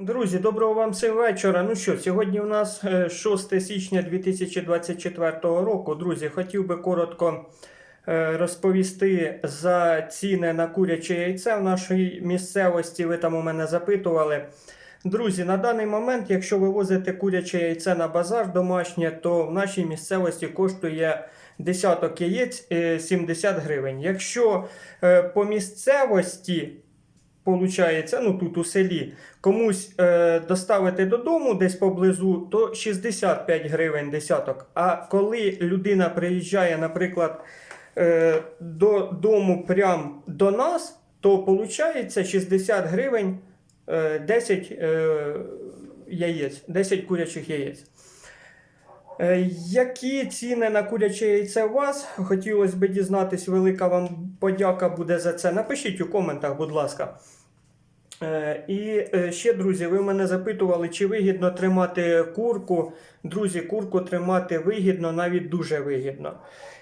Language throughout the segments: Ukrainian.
Друзі, доброго вам всім вечора. Ну що, сьогодні у нас е, 6 січня 2024 року. Друзі, хотів би коротко е, розповісти за ціни на куряче яйце в нашій місцевості. Ви там у мене запитували. Друзі, на даний момент, якщо ви возите куряче яйце на базар домашнє, то в нашій місцевості коштує десяток яєць е, 70 гривень. Якщо е, по місцевості Получається, ну тут у селі, комусь е, доставити додому десь поблизу, то 65 гривень десяток. А коли людина приїжджає, наприклад, е, додому прямо до нас, то виходить 60 гривень е, 10 е, яєць, 10 курячих яєць. Е, Які ціни на куряче яйце у вас? Хотілося б дізнатись, велика вам подяка буде за це. Напишіть у коментах, будь ласка. Е, І е, ще, друзі, ви мене запитували, чи вигідно тримати курку. Друзі, курку тримати вигідно, навіть дуже вигідно.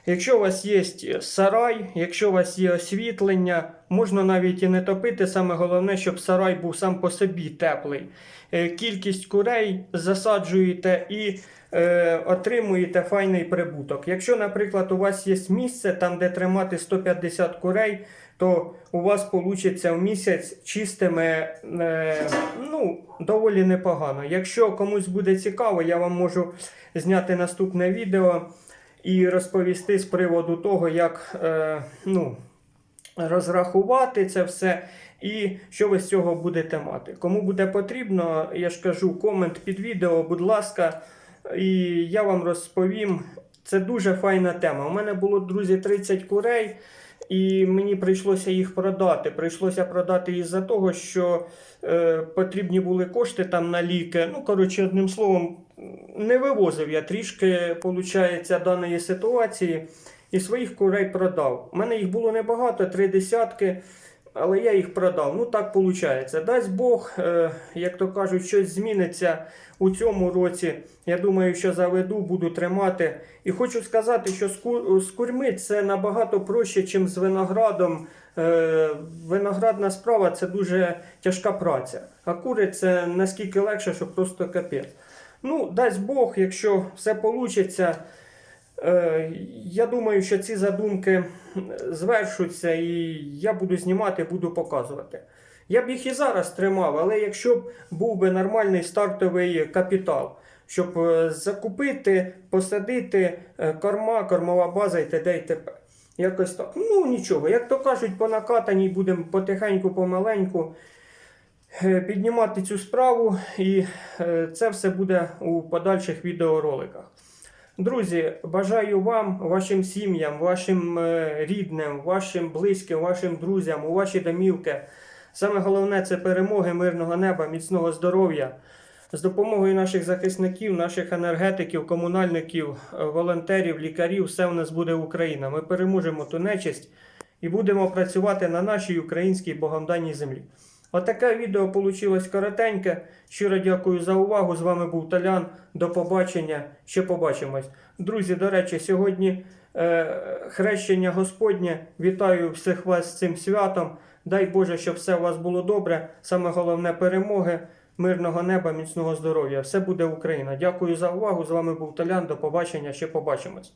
Якщо у вас є сарай, якщо у вас є освітлення, можна навіть і не топити. Саме головне, щоб сарай був сам по собі теплий. Е, Кількість курей засаджуєте і е, отримуєте файний прибуток. Якщо, наприклад, у вас є місце, там, де тримати 150 курей, то у вас вийде в місяць чистими е, ну, доволі непогано. Якщо комусь буде цікаво, я вам можу зняти наступне відео і розповісти з приводу того, як е, ну, розрахувати це все і що ви з цього будете мати. Кому буде потрібно, я ж кажу, комент під відео, будь ласка, і я вам розповім. Це дуже файна тема. У мене було, друзі, 30 курей. І мені прийшлося їх продати. Прийшлося продати із-за того, що е, потрібні були кошти там на ліки. Ну, коротше, одним словом, не вивозив я трішки, виходить, даної ситуації. І своїх курей продав. У мене їх було небагато, три десятки, але я їх продав. Ну так виходить. Дасть Бог, е, як то кажуть, щось зміниться у цьому році. Я думаю, що заведу, буду тримати. І хочу сказати, що з, курми це набагато проще, ніж з виноградом. Е, виноградна справа це дуже тяжка праця. А кури це наскільки легше, що просто капець. Ну, дасть Бог, якщо все вийде. Е, Я думаю, що ці задумки звершуться, і я буду знімати, буду показувати. Я б їх і зараз тримав, але якщо б був би нормальний стартовий капітал, щоб е, закупити, посадити е, корма, кормова база і т.д. і т.п. Якось так. Ну нічого, як то кажуть, по накатаній будемо потихеньку, помаленьку піднімати цю справу, і це все буде у подальших відеороликах. Друзі, бажаю вам, вашим сім'ям, вашим е, рідним, вашим близьким, вашим друзям, у ваші домівки. Саме головне це перемоги, мирного неба, міцного здоров'я. З допомогою наших захисників, наших енергетиків, комунальників, е, волонтерів, лікарів, все в нас буде Україна. Ми переможемо ту нечисть і будемо працювати на нашій українській богомданній землі. Отаке відео вийшло коротеньке. Щиро дякую за увагу. З вами був Талян. До побачення. Ще побачимось. Друзі, до речі, сьогодні е, хрещення Господнє. Вітаю всіх вас з цим святом. Дай Боже, щоб все у вас було добре. Саме головне перемоги, мирного неба, міцного здоров'я. Все буде Україна. Дякую за увагу. З вами був Талян. До побачення. Ще побачимось.